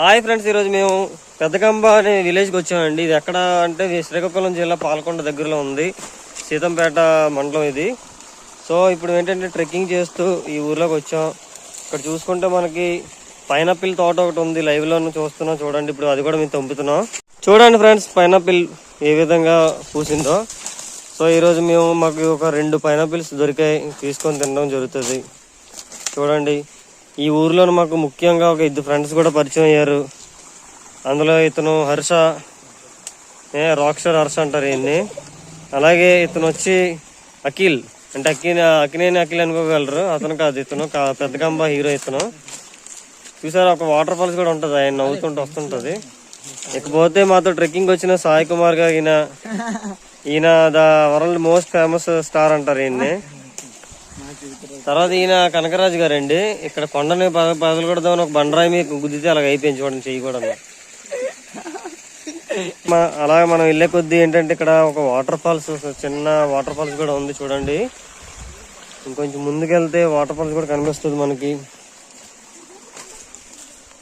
Hi friends ఈరోజు మేము పెద్దకంబ అనే విలేజ్కి వచ్చామండి. ఇది ఎక్కడ అంటే శ్రీకాకుళం జిల్లా పాలకొండ దగ్గరలో ఉంది. సీతంపేట మండలం ఇది. సో ఇప్పుడు ఏంటంటే ట్రెక్కింగ్ చేస్తూ ఈ ఊర్లోకి వచ్చాం. ఇక్కడ చూసుకుంటే మనకి పైనాపిల్ తోట ఒకటి ఉంది. లైవ్ చూస్తున్నాం. చూడండి ఇప్పుడు అది కూడా మేము తంపుతున్నాం. చూడండి ఫ్రెండ్స్ పైనాపిల్ ఏ విధంగా పూసిందో. సో ఈరోజు మేము మాకు ఒక రెండు పైనాపిల్స్ దొరికాయి. తీసుకొని తినడం జరుగుతుంది. చూడండి. ఈ ఊర్లో మాకు ముఖ్యంగా ఒక ఇద్దరు ఫ్రెండ్స్ కూడా పరిచయం అయ్యారు. అందులో ఇతను Harsha a rock star Harsha అంటారు ఈయన్ని. అలాగే ఇతను వచ్చి అఖిల్ అంటే అఖిల్ అఖిలేని అఖిల్ అనుకోగలరు. అతను కాదు ఇతను కా- పెద్ద కంబ హీరో ఇతను. చూసారా ఒక వాటర్ ఫాల్స్ కూడా ఉంటుంది ఆయన నవ్వుతుంటే వస్తుంటుంది. ఇకపోతే మాతో ట్రెక్కింగ్ వచ్చిన సాయి కుమార్ గారు ఈయన. ఈయన the world most famous star అంటారు ఈయన్ని. తర్వాత ఈయన కనకరాజు గారండి. ఇక్కడ కొండని పగ- పగలు కొడదామని ఒక బండరాయి మీద గుద్దితే అలాగ అయిపోయింది చూడండి చెయ్యి కూడా. అలాగే మనం వెళ్ళే కొద్దీ ఏంటంటే ఇక్కడ ఒక వాటర్ ఫాల్స్ చిన్న వాటర్ ఫాల్స్ కూడా ఉంది చూడండి. ఇంకొంచెం ముందుకెళ్తే వాటర్ ఫాల్స్ కూడా కనిపిస్తుంది మనకి.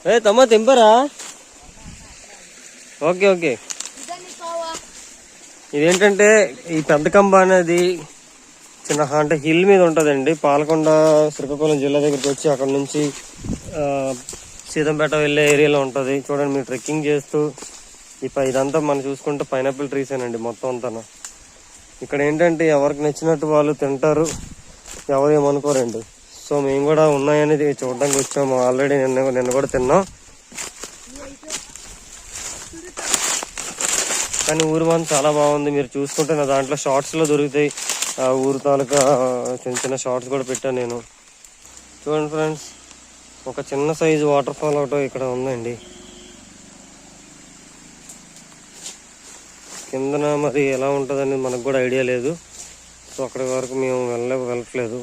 ఏ తమ్మ తెంపరా? Okay okay. ఇదేంటంటే ఈ పెద్ద కంబ అనేది చిన్న అంటే హిల్ మీద ఉంటుందండి. పాలకొండ శ్రీకాకుళం జిల్లా దగ్గరికి వచ్చి అక్కడ నుంచి సీతంపేట వెళ్ళే ఏరియాలో ఉంటుంది. చూడండి మీరు ట్రెక్కింగ్ చేస్తూ ఈ ఇదంతా మనం చూసుకుంటే పైనాపిల్ ట్రీసేనండి మొత్తం అంతా ఇక్కడ ఏంటంటే ఎవరికి నచ్చినట్టు వాళ్ళు తింటారు ఎవరు ఏమనుకోరండి. సో మేము కూడా ఉన్నాయని చూడడానికి వచ్చాము. ఆల్రెడీ నిన్న నిన్న కూడా తిన్నాం. కానీ ఊరు మనం చాలా బాగుంది. మీరు చూసుకుంటే నా దాంట్లో షార్ట్స్లో దొరుకుతాయి. ఆ ఊరు తాలూకా చిన్న చిన్న షార్ట్స్ కూడా పెట్టాను నేను. చూడండి ఫ్రెండ్స్ ఒక చిన్న సైజు వాటర్ ఫాల్ ఒకటి ఇక్కడ ఉందండి. కిందన మరి ఎలా ఉంటుందని మనకు కూడా ఐడియా లేదు. సో అక్కడి వరకు మేము వెళ్ళ వెళ్ళట్లేదు.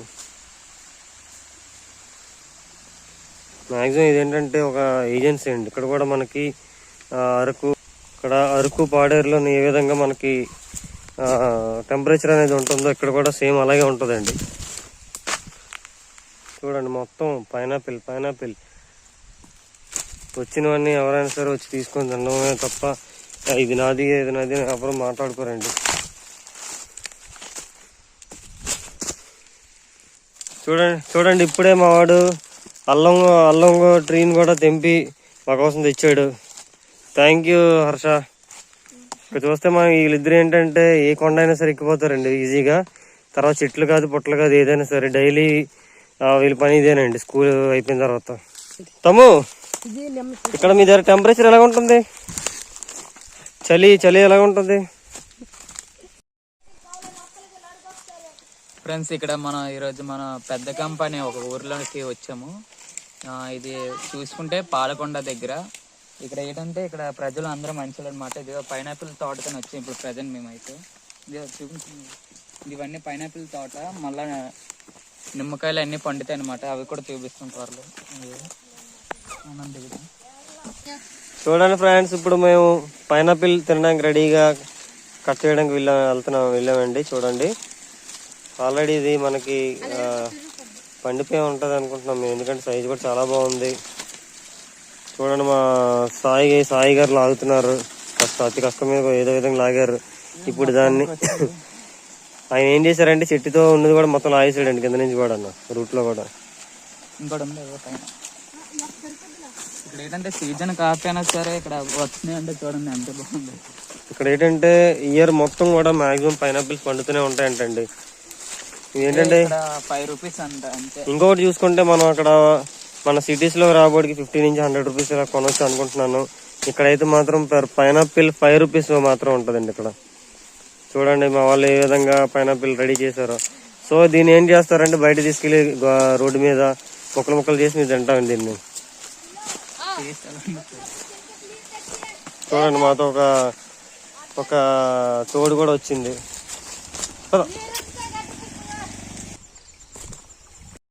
మ్యాక్సిమం ఇదేంటంటే ఒక ఏజెన్సీ అండి. ఇక్కడ కూడా మనకి అరకు ఇక్కడ అరకు పాడేరులోని ఏ విధంగా మనకి టెంపరేచర్ అనేది ఉంటుందో ఇక్కడ కూడా సేమ్ అలాగే ఉంటుందండి. చూడండి మొత్తం పైనాపిల్ పైనాపిల్ వచ్చినవన్నీ ఎవరైనా సరే వచ్చి తీసుకొని తినడమే తప్ప ఇది నాది ఇది నాది అని ఎవరు మాట్లాడుకోరండి. చూడండి చూడండి ఇప్పుడే మా వాడు అల్లం అల్లం ట్రీని కూడా తెంపి మా కోసం తెచ్చాడు. Thank you Harsha. ఇక్కడ చూస్తే మా వీళ్ళిద్దరు ఏంటంటే ఏ కొండ అయినా సరే ఎక్కిపోతారండి ఈజీగా. తర్వాత చెట్లు కాదు పుట్టలు కాదు ఏదైనా సరే డైలీ వీళ్ళ పని ఇదేనండి స్కూల్ అయిపోయిన తర్వాత. తమ్ము ఇక్కడ మీ దగ్గర టెంపరేచర్ ఎలా ఉంటుంది? చలి చలి ఎలా ఉంటుంది? ఫ్రెండ్స్ ఇక్కడ మనం ఈరోజు మన పెద్ద కంపెనీ ఒక ఊర్లోకి వచ్చాము. ఆ, ఇది చూసుకుంటే పాలకొండ దగ్గర. ఇక్కడ ఏంటంటే ఇక్కడ ప్రజలు అందరూ మంచిలు అనమాట ఇది పైనాపిల్ తోటతో వచ్చాం ఇప్పుడు ప్రజెంట్ మేమైతే. ఇది చూపించింది ఇవన్నీ పైనాపిల్ తోట మళ్ళా నిమ్మకాయలు అన్నీ పండుతాయి అనమాట అవి కూడా చూపిస్తుంటారు చూడండి ఫ్రెండ్స్ ఇప్పుడు మేము పైనాపిల్ తినడానికి రెడీగా కట్ చేయడానికి వెళ్ళా వెళ్తున్నాం వెళ్ళామండి. చూడండి. ఆల్రెడీ ఇది మనకి పండిపోయి ఉంటుంది అనుకుంటున్నాం ఎందుకంటే సైజు కూడా చాలా బాగుంది. చూడండి మా సాయి సాయి గారు లాగుతున్నారు. కష్ట అతి కష్టం మీద ఏదో విధంగా లాగారు. ఇప్పుడు దాన్ని ఆయన ఏం చేశారంటే చెట్టుతో ఉన్నది కూడా మొత్తం లాగేసాడండి కింద నుంచి కూడా అన్న రూట్లో కూడా. ఇక్కడ ఏంటంటే సీజన్ కాకపోయినా సరే ఇక్కడ వచ్చినాయి అంటే చూడండి ఎంత బాగుంది. ఇక్కడ ఏంటంటే ఇయర్ మొత్తం కూడా మాక్సిమం పైనాపిల్స్ పండుతూనే ఉంటాయంటండి. ఏంటంటే ఫైవ్ రూపీస్ అంట ఇంకొకటి చూసుకుంటే మనం అక్కడ మన సిటీస్లో రాబోడికి ఫిఫ్టీ నుంచి హండ్రెడ్ రూపీస్ ఇలా కొనవచ్చు అనుకుంటున్నాను. ఇక్కడైతే మాత్రం పర్ పైనాపిల్ ఫైవ్ రూపీస్ మాత్రం ఉంటుందండి ఇక్కడ. చూడండి మా వాళ్ళు ఏ విధంగా పైనాపిల్ రెడీ చేశారో. సో దీన్ని ఏం చేస్తారంటే బయట తీసుకెళ్ళి రోడ్డు మీద ముక్కలు ముక్కలు చేసి మీరు తింటాం దీన్ని. చూడండి మాతో ఒక ఒక తోడు కూడా వచ్చింది.